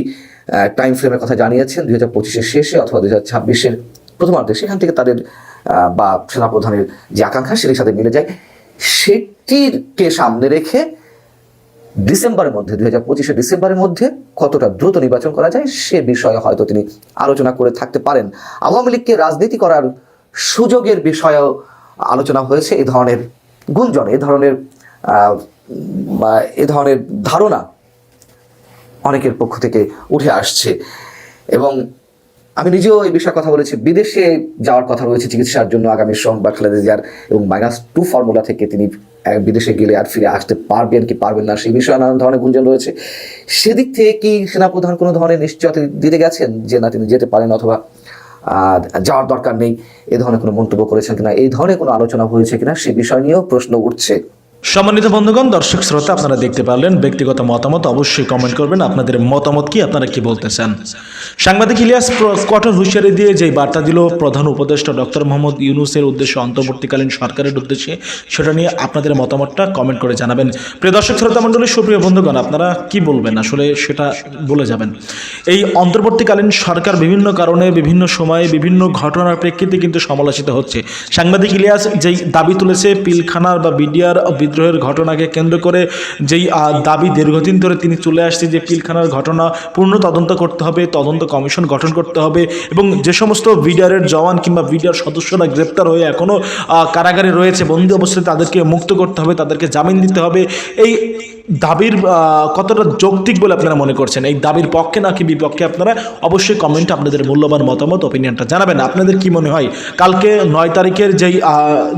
Speaker 3: টাইম ফ্রেমের কথা জানিয়েছেন, দুই হাজার পঁচিশের শেষে অথবা দুই হাজার ছাব্বিশের প্রথমার্ধে, সেখান থেকে তাদের বা সেনাপ্রধানের যে আকাঙ্ক্ষা, সেটির সাথে মিলে যায়। সেটিরকে সামনে রেখে ডিসেম্বরের মধ্যে দুই হাজার পঁচিশে ডিসেম্বরের মধ্যে কতটা দ্রুত নির্বাচন করা যায় সে বিষয়ে হয়তো তিনি আলোচনা করে থাকতে পারেন। আওয়ামী লীগকে রাজনীতি করার সুযোগের বিষয়েও আলোচনা হয়েছে এ ধরনের গুঞ্জন, এ ধরনের এ ধরনের ধারণা অনেকের পক্ষ থেকে উঠে আসছে। এবং আমি নিজেও এই বিষয়ে কথা বলেছি। বিদেশে যাওয়ার কথা রয়েছে চিকিৎসার জন্য আগামী সোমবার খালেদা জিয়ার এবং মাইনাস টু ফর্মুলা থেকে তিনি বিদেশে গেলে আর ফিরে আসতে পারবেন কি পারবেন না, সেই বিষয়ে নানান ধরনের গুঞ্জন রয়েছে। সেদিক থেকে কি সেনাপ্রধান কোনো ধরনের নিশ্চয়তা দিতে গেছেন যে, না, তিনি যেতে পারেন অথবা যাওয়ার দরকার নেই এ ধরনের কোনো মন্তব্য করেছেন কিনা? এই ধরনের কোনো আলোচনা হয়েছে কিনা? সে বিষয় নিয়েও প্রশ্ন উঠছে।
Speaker 4: সম্মানিত বন্ধুগণ, দর্শক শ্রোতা, আপনারা দেখতে পারলেন ব্যক্তিগত মতামত, অবশ্যই কমেন্ট করবেন। আপনাদের মতামত কি, আপনারা কি বলতে চান সাংবাদিক ইলিয়াস কঠোর হুঁশিয়ারি দিয়ে যে বার্তা দিল, প্রধান উপদেষ্টা ডক্টর মোহাম্মদ ইউনুসের উদ্দেশ্যে অন্তর্বর্তীকালীন সরকারের উদ্দেশ্যে, সেটা নিয়ে আপনাদের মতামতটা কমেন্ট করে জানাবেন। প্রিয় দর্শক শ্রোতা মণ্ডলী, সুপ্রিয় বন্ধুগণ, আপনারা কি বলবেন? আসলে সেটা বলে যাবেন। এই অন্তর্বর্তীকালীন সরকার বিভিন্ন কারণে, বিভিন্ন সময়ে, বিভিন্ন ঘটনার প্রেক্ষিতে কিন্তু সমালোচিত হচ্ছে। সাংবাদিক ইলিয়াস যেই দাবি তুলেছে পিলখানার বা বিডিআর বিদ্রোহের ঘটনাকে কেন্দ্র করে যেই দাবি দীর্ঘদিন ধরে তিনি চলে আসছে যে পিলখানার ঘটনা পূর্ণ তদন্ত করতে হবে, তদন্ত কমিশন গঠন করতে হবে এবং যে সমস্ত বিডিআরের জওয়ান কিংবা বিডিআর সদস্যরা গ্রেপ্তার হয়ে এখনও কারাগারে রয়েছে, বন্দি অবস্থায় তাদেরকে মুক্ত করতে হবে, তাদেরকে জামিন দিতে হবে। এই দাবির কতটা যৌক্তিক বলে আপনারা মনে করছেন? এই দাবির পক্ষে নাকি বিপক্ষে আপনারা অবশ্যই কমেন্টে আপনাদের মূল্যবান মতামত ওপিনিয়নটা জানাবেন। আপনাদের কি মনে হয়? কালকে নয় তারিখের যেই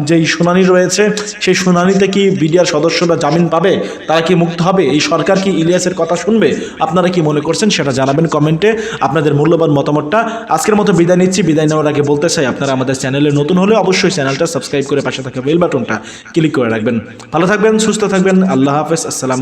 Speaker 4: যেই শুনানি রয়েছে, সেই শুনানিতে কি বিডিআর সদস্যরা জামিন পাবে? তারা কি মুক্ত হবে? এই সরকার কি ইলিয়াসের কথা শুনবে? আপনারা কি মনে করছেন? সেটা জানাবেন কমেন্টে আপনাদের মূল্যবান মতামতটা আজকের মতো বিদায় নিচ্ছি। বিদায় নেওয়ার আগে বলতে চাই, আপনারা আমাদের চ্যানেলে নতুন হলে অবশ্যই চ্যানেলটা সাবস্ক্রাইব করে পাশে থাকা বেল বাটনটা ক্লিক করে রাখবেন। ভালো থাকবেন, সুস্থ থাকবেন। আল্লাহ হাফেজ। আসসালামু